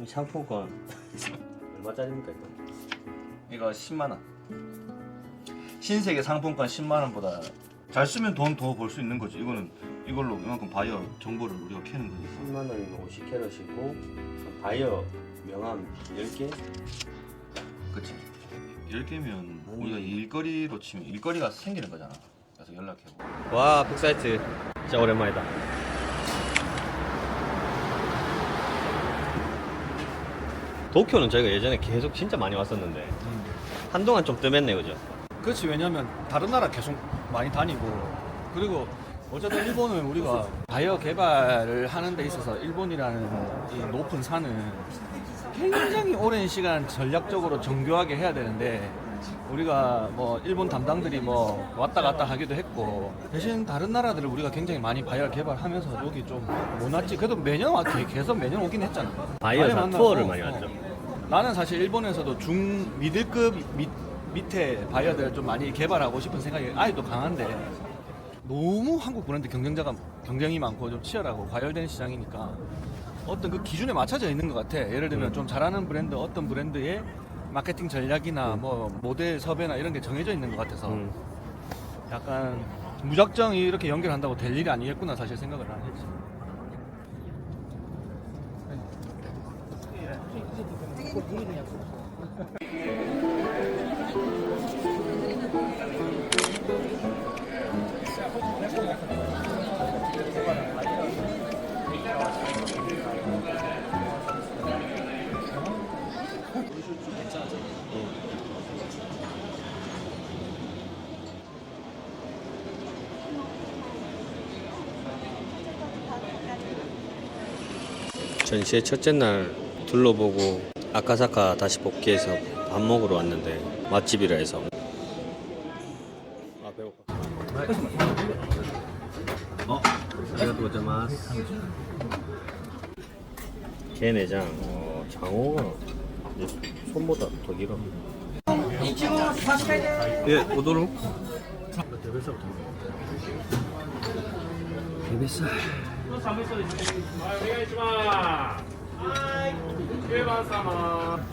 이 상품권 얼마짜리입니까 이거? 이거 10만 원. 신세계 상품권 10만 원보다 잘 쓰면 돈 더 벌 수 있는 거지. 이거는 이걸로 이만큼 바이어 정보를 우리가 캐는 거니까. 10만 원이면 50캐럿이고 바이어 명함 10개? 그치? 10개면 우리가 일거리로 치면 일거리가 생기는 거잖아. 그래서 연락해보고. 와 빅사이트 진짜 오랜만이다 도쿄는 저희가 예전에 계속 진짜 많이 왔었는데 한동안 좀 뜸했네 그죠? 그렇지 왜냐면 다른 나라 계속 많이 다니고. 그리고 어쨌든 일본은 우리가 바이오 개발을 하는 데 있어서 일본이라는 이 높은 산은 굉장히 오랜 시간 전략적으로 정교하게 해야 되는데 우리가 뭐 일본 담당들이 뭐 왔다 갔다 하기도 했고 대신 다른 나라들을 우리가 굉장히 많이 바이오 개발하면서 여기 좀 못 왔지. 그래도 매년 와 계속 매년 오긴 했잖아. 바이오사 만나고, 투어를 많이 어. 왔죠 나는 사실 일본에서도 중 미들급 밑, 밑에 바이어들 좀 많이 개발하고 싶은 생각이 아직도 강한데 너무 한국 브랜드 경쟁자가 경쟁이 많고 좀 치열하고 과열되는 시장이니까 어떤 그 기준에 맞춰져 있는 것 같아. 예를 들면 좀 잘하는 브랜드 어떤 브랜드의 마케팅 전략이나 뭐 모델 섭외나 이런 게 정해져 있는 것 같아서 음. 약간 무작정 이렇게 연결한다고 될 일이 아니겠구나 사실 생각을 안 했지. 전시회 첫째 날 둘러보고 아카사카 다시 복귀해서 밥 먹으러 왔는데 맛집이라 해서. 아 배고파. 어? 아리가또 고자마스. 게 내장. 어, 장어가 손보다 더 길어. 예 오도록. 대뱃살부터 대뱃살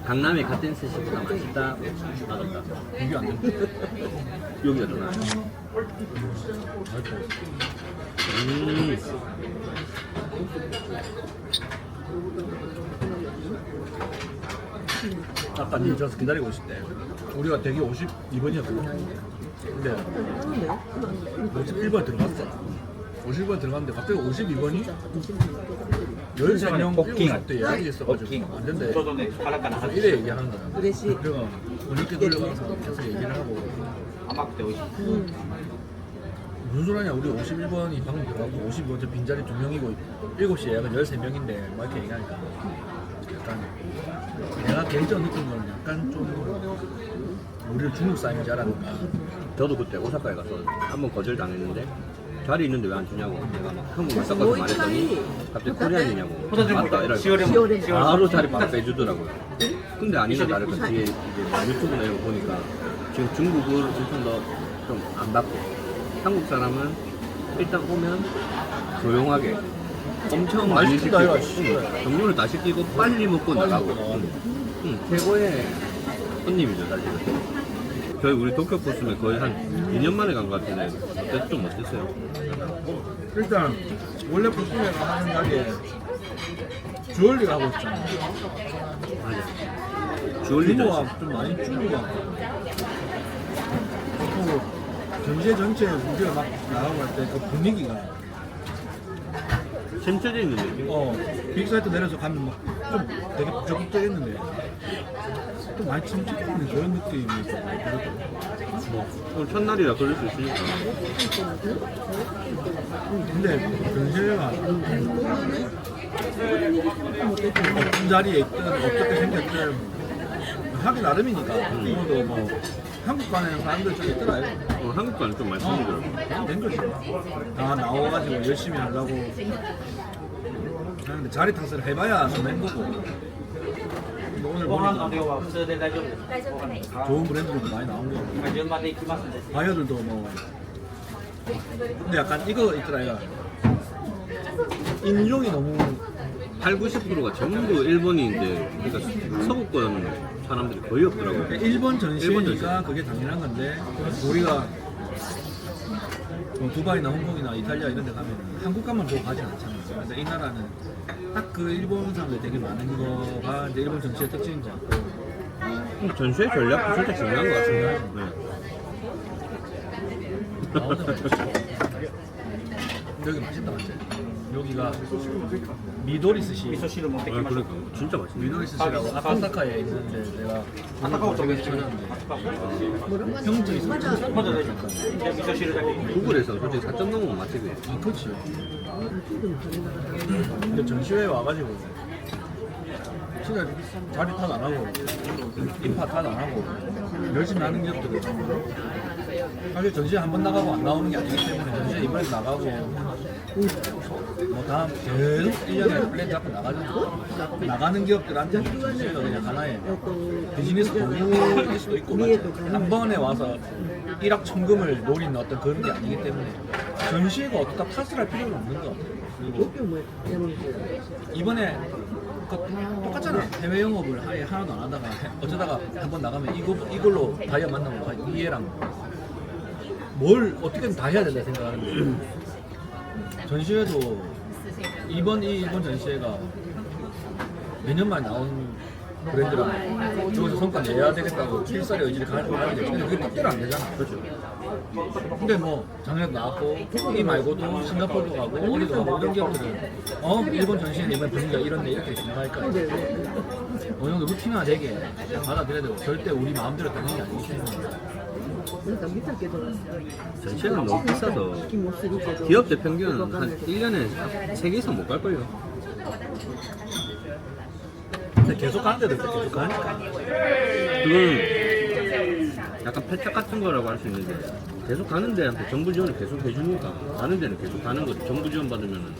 강남의 같은 스시보다. 맛있다. 맛없다. 비교 안 돼. 여기가 더 나아. 음. 아까 니 저서 기다리고 있을 때 우리가 대기 52번이었거든 근데 51번 들어갔어. 51번 들어갔는데 갑자기 52번이 13명 7때 예약이 있어가지고 안 된대 그래서 이래 얘기하는 거야. 그래가 어저께 돌려가서 계속 얘기를 하고. 무슨 소리 하냐 우리 51번이 방금 들어갔고 52번 빈자리 2명이고 7시 예약은 13명인데 막 이렇게 얘기하니까. 약간 내가 개인적으로 느낀 거는 약간 좀 우리를 중국 사람인 줄 알았는가 저도 그때 오사카에 가서 한 번 거절 당했는데 자리 있는데 왜 안 주냐고. 내가 막 한국말 섞어서 말했더니 갑자기 코리안이냐고. 맞다 이러고 바로 자리 바로 빼주더라고요. 근데 아니나 다를까 뒤에 이제 뭐 유튜브 내용 보니까 지금 중국을 엄청 더좀안 받고 한국 사람은 일단 오면 조용하게 엄청 많이 시키고 시키다, 이거, 씨. 응, 정보를 다 시키고 빨리 먹고 나가고. 응. 응, 최고의 손님이죠 사실은 저희 우리 도쿄 코스면 거의 한 2년 만에 간 것 같은데 그때 좀 어땠어요? 일단 원래 코스메가 하는 가게 주얼리가 하고 있잖아 맞아 주얼리 전시 규모가 좀 많이 같아 그리고 전시회 전체에 우리가 막 나가고 할 때 그 분위기가 샘쳐져 있는 느낌? 어 빅사이트 내려서 가면 막 좀 되게 적극적이었는데 좀 많이 침체되는 그런 느낌이 좀 들었거든 뭐. 오늘 첫날이라 그럴 수 있으니까. 근데 전시회가 어떤 자리에 있든 어떻게 생겼든 하기 나름이니까. 그것도 뭐 한국 가는 사람들 저기 있더라 어, 한국 가는 좀 많이 어, 생기더라고 된 거지. 다 나와가지고 열심히 하려고 하는데 자리 탓을 해봐야 된 거고 근데 오늘 ご飯の 보니까 量は普通で大丈夫です。 좋은 브랜드들도 많이 나온 거고 今順番で行きますんで。 바이어들도 뭐 근데 약간 이거 있더라 이거 인종이 너무 8, 90%가 전부 일본인데 그러니까 서구권 사람들이 거의 없더라고요. 그러니까 일본 전시회니까 일본 전시회. 그게 당연한 건데 우리가 뭐 두바이나 홍콩이나 이탈리아 이런 데 가면 한국 가만 보고 가진 않잖아 요. 그래서 이 나라는 딱 그 일본 사람들이 되게 많은 거가 이제 일본 전시의 특징인 것 같고 전시회 전략도 진짜 중요한 것 같습니다. 네. 여기 맛있다 맞지? 여기가 미도리 스시 아, 그러니까. 진짜 맛있네. 미도리 스시라고. 아카사카에 있는데 내가 아카카오 쪽에서 찾았는데. 평점이 3점 구글에서 솔직히 4점 넘으면 맛집이에요. 아, 그렇지. 근데 전시회에 와가지고 진짜 자리 탓 안 하고 인파 탓 안 하고 열심히 하는 기업들은 사실 전시회 한 번 나가고 안 나오는 게 아니기 때문에 전시회 이번에 나가고 뭐 다음 계속 1년에 플랜 잡고 나가잖아 나가는 기업들한테 전시회가 그냥 하나의 비즈니스 도구일 수도 있고? 한 번에 와서 1억 천금을 노리는 어떤 그런 게 아니기 때문에 전시회가 어떻다 탓을 할 필요는 없는 것 같아요. 그리고 이번에 그 똑같잖아. 해외 영업을 아예 하나도 안 하다가 해- 어쩌다가 한 번 나가면 이거, 이걸로 다이아 만나면 아, 이해랑 뭘 어떻게든 다 해야 된다 생각하는데 전시회도 이번 이 이번 전시회가 몇년 만에 나온 브랜드라 저기서 성과 내야 되겠다고 필살의 의지를 가지고 가야 되지 근데 그게 뜻대로 안 되잖아. 그렇죠 근데 뭐 작년에 나왔고 이 말고도 싱가포르도 가고 어디도 가고 이런 기업들은 어? 일본 전시회 이번 분위기가 이런데 이렇게 생각할까. 어느 정도 루틴화 되게 받아들여야 되고 절대 우리 마음대로 되는 게 아니기 때문에. 전시회는 너무 비싸서 기업들 평균은 한 1년에 3개 이상 못 갈걸요. 근데 계속 가는 데도 있고 계속 가니까. 그건 약간 패착 같은 거라고 할 수 있는데 계속 가는 데한테 정부 지원을 계속 해주니까 가는 데는 계속 가는 거죠. 정부 지원 받으면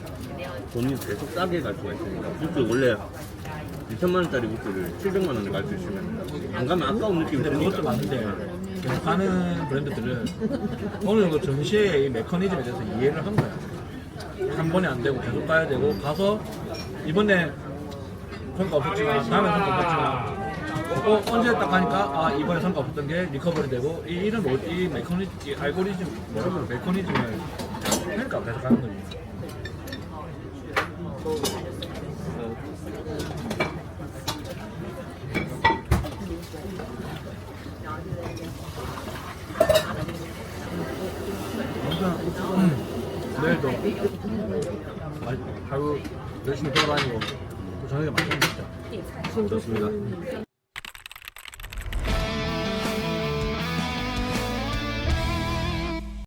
돈이 계속 싸게 갈 수가 있으니까. 부스 원래 2천만 원짜리 부스를 700만 원에 갈 수 있으면 안 가면 아까운 느낌이 근데 드니까. 그것도 맞는데 계속 가는 브랜드들은 어느 정도 전시의 이 메커니즘에 대해서 이해를 한 거야. 한 번에 안 되고 계속 가야 되고 가서 이번에 성과 없었지만 다음에 성과 없었지만 어, 언제 딱 가니까 아 이번에 없었던 게 리커버리 되고 이 이런 로- 이 메커니즘 이 알고리즘 뭐라고 그래 메커니즘을 그러니까 계속 가는 거지 음, 내일도 마- 하루 열심히 돌아다니고 또 저녁에 맛있는 거 먹자 좋습니다.